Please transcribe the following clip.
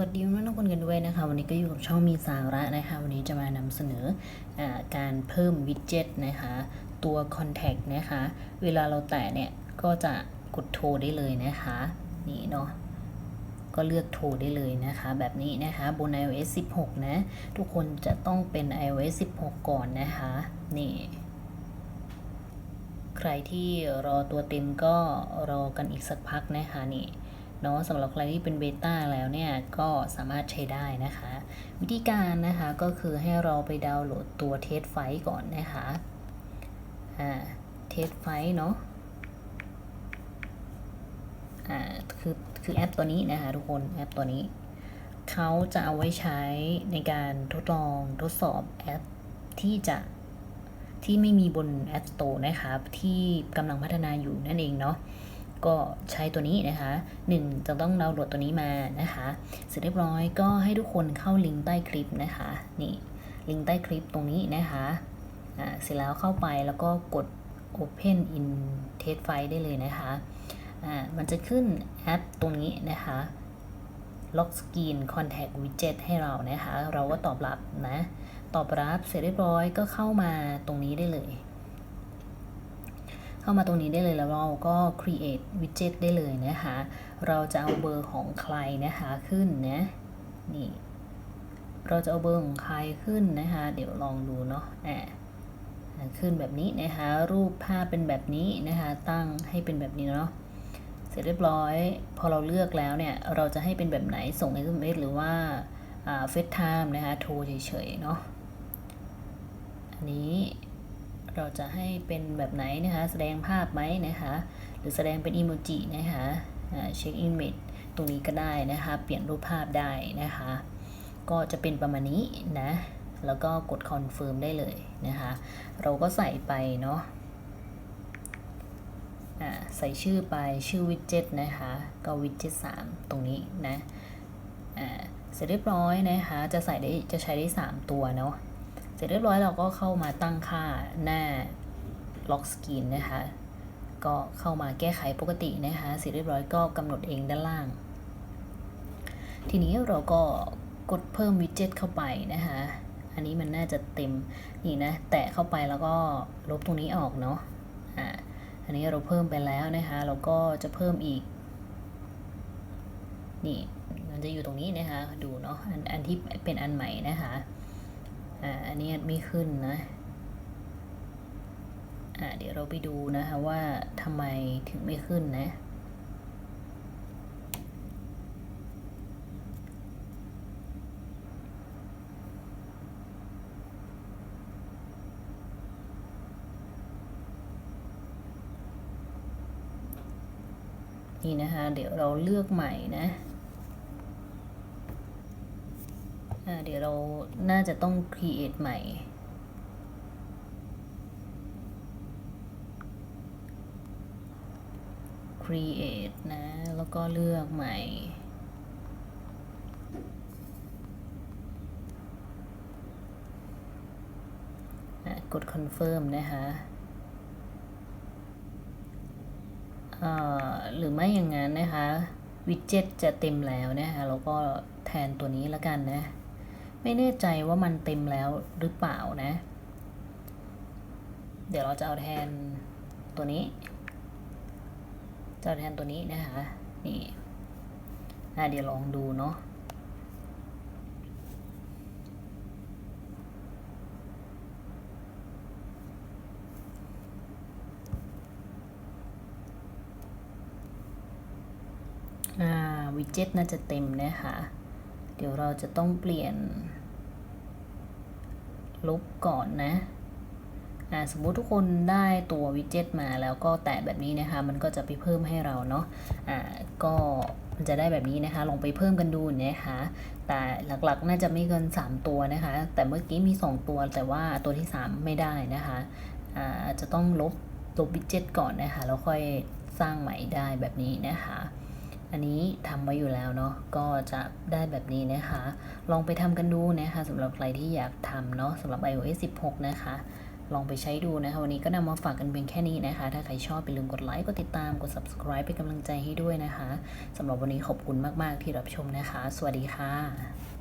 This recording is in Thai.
วัสดีทุกคนกันด้วยนะคะ วันนี้ก็อยู่กับช่องมีสาระนะคะ วันนี้จะมานำเสนออาการเพิ่มวิดเจ็ตนะคะ ตัว Contact นะคะ เวลาเราแตะเนี่ย ก็จะกดโทรได้เลยนะคะ นี่เนาะก็เลือกโทรได้เลยนะคะ แบบนี้นะคะบน iOS 16 นะ ทุกคนจะต้องเป็น iOS 16 ก่อนนะคะ นี่ใครที่รอตัวเต็มก็รอกันอีกสักพักนะคะนี่ เนาะสำหรับใครที่เป็นเบต้าแล้วเนี่ยก็สามารถใช้ได้นะคะ วิธีการนะคะก็คือให้เราไปดาวน์โหลดตัวเทสไฟก่อนนะคะอ่าเทสไฟเนาะอ่าคือคือแอปตัวนี้นะคะทุกคนแอปตัวนี้เขาจะเอาไว้ใช้ในการทดลองทดสอบแอปที่จะที่ไม่มีบน App Store นะครับ ที่กำลังพัฒนาอยู่นั่นเองเนาะ ก็ใช้ตัวนี้นะคะ 1 จะต้องดาวน์โหลดตัวนี้มานะคะ เสร็จเรียบร้อยก็ให้ทุกคนเข้าลิงก์ใต้คลิปนะคะ นี่ลิงก์ใต้คลิปตรงนี้นะคะอ่าเสร็จแล้วเข้าไปแล้วก็กด Open in Test File ได้เลยนะคะอ่ามันจะขึ้นแอปตรงนี้นะคะ Lock Screen Contact Widget ให้เรานะคะ เราก็ตอบรับนะ ตอบรับเสร็จเรียบร้อยก็เข้ามาตรงนี้ได้เลย เข้ามาตรงนี้ได้เลยแล้วเราก็ create widget ได้เลยนะคะ เราจะเอาเบอร์ของใครนะคะขึ้นนะนี่เราจะเอาเบอร์ของใครขึ้นนะคะ เดี๋ยวลองดูเนาะอ่าขึ้นแบบนี้นะคะ รูปภาพเป็นแบบนี้นะคะ ตั้งให้เป็นแบบนี้เนาะเสร็จเรียบร้อย พอเราเลือกแล้วเนี่ย เราจะให้เป็นแบบไหนส่ง SMS หรือว่าเฟซไทม์นะคะ โทรเฉยๆเนาะอันนี้ เราจะให้เป็นแบบไหนนะคะ แสดงภาพไหมนะคะ หรือแสดงเป็นอีโมจินะคะเช็คอินเมจตรงนี้ก็ได้นะคะ เปลี่ยนรูปภาพได้นะคะ ก็จะเป็นประมาณนี้นะ แล้วก็กดคอนเฟิร์มได้เลยนะคะ เราก็ใส่ไปเนาะใส่ชื่อไปชื่อวิดเจ็ตนะคะ ก็วิดเจ็ต3ตรงนี้นะเสร็จเรียบร้อยนะคะ จะใส่ได้จะใช้ได้ 3 ตัวเนาะ เสร็จเรียบร้อยเราก็เข้ามาตั้งค่าหน้าล็อกสกรีนนะคะ ก็เข้ามาแก้ไขปกตินะคะ เสร็จเรียบร้อยก็กำหนดเองด้านล่าง ทีนี้เราก็กดเพิ่มวิดเจ็ตเข้าไปนะคะ อันนี้มันน่าจะเต็มนี่นะ แตะเข้าไปแล้วก็ลบตรงนี้ออกเนาะ อ่า อันนี้เราเพิ่มไปแล้วนะคะ เราก็จะเพิ่มอีก นี่ มันจะอยู่ตรงนี้นะคะ ดูเนาะ อันอันที่เป็นอันใหม่นะคะ อ่าอันนี้ไม่ขึ้นนะอ่าเดี๋ยวเราไปดูนะคะว่าทำไมถึงไม่ขึ้นนะนี่นะคะ เดี๋ยวเราเลือกใหม่นะ เดี๋ยวเราน่าจะต้อง create ใหม่ create นะ แล้วก็เลือกใหม่ กด confirm นะคะหรือไม่อย่างนั้นนะคะ วิดเจ็ตจะเต็มแล้วนะคะ แล้วก็แทนตัวนี้แล้วกันนะ ไม่แน่ใจว่ามันเต็มแล้วหรือเปล่านะ เดี๋ยวเราจะเอาแทนตัวนี้ จะเอาแทนตัวนี้นะคะนี่เดี๋ยวลองดูเนาะวิดเจ็ตน่าจะเต็มนะคะ เดี๋ยวเราจะต้องเปลี่ยน ลบก่อนนะสมมุติทุกคนได้ตัววิดเจ็ตมาแล้วก็แตะแบบนี้นะคะ มันก็จะไปเพิ่มให้เราเนาะะก็มันจะได้แบบนี้นะคะ ลองไปเพิ่มกันดูนะคะ แต่หลักๆ น่าจะไม่เกิน 3 ตัวนะคะ แต่เมื่อกี้มี 2 ตัว แต่ว่าตัวที่ 3 ไม่ได้นะคะอาจะต้องลบลบวิดเจ็ตก่อนนะคะ แล้วค่อยสร้างใหม่ได้แบบนี้นะคะ อันนี้ทำไว้อยู่แล้วเนาะก็จะได้แบบนี้นะคะ ลองไปทำกันดูนะคะสำหรับใครที่อยากทำเนาะสำหรับ iOS 16 นะคะ ลองไปใช้ดูนะคะ วันนี้ก็นำมาฝากกันเพียงแค่นี้นะคะ ถ้าใครชอบอย่าลืมกดไลค์กดติดตามกด subscribe เป็นกำลังใจให้ด้วยนะคะสำหรับวันนี้ขอบคุณมาก ๆ ที่รับชมนะคะ สวัสดีค่ะ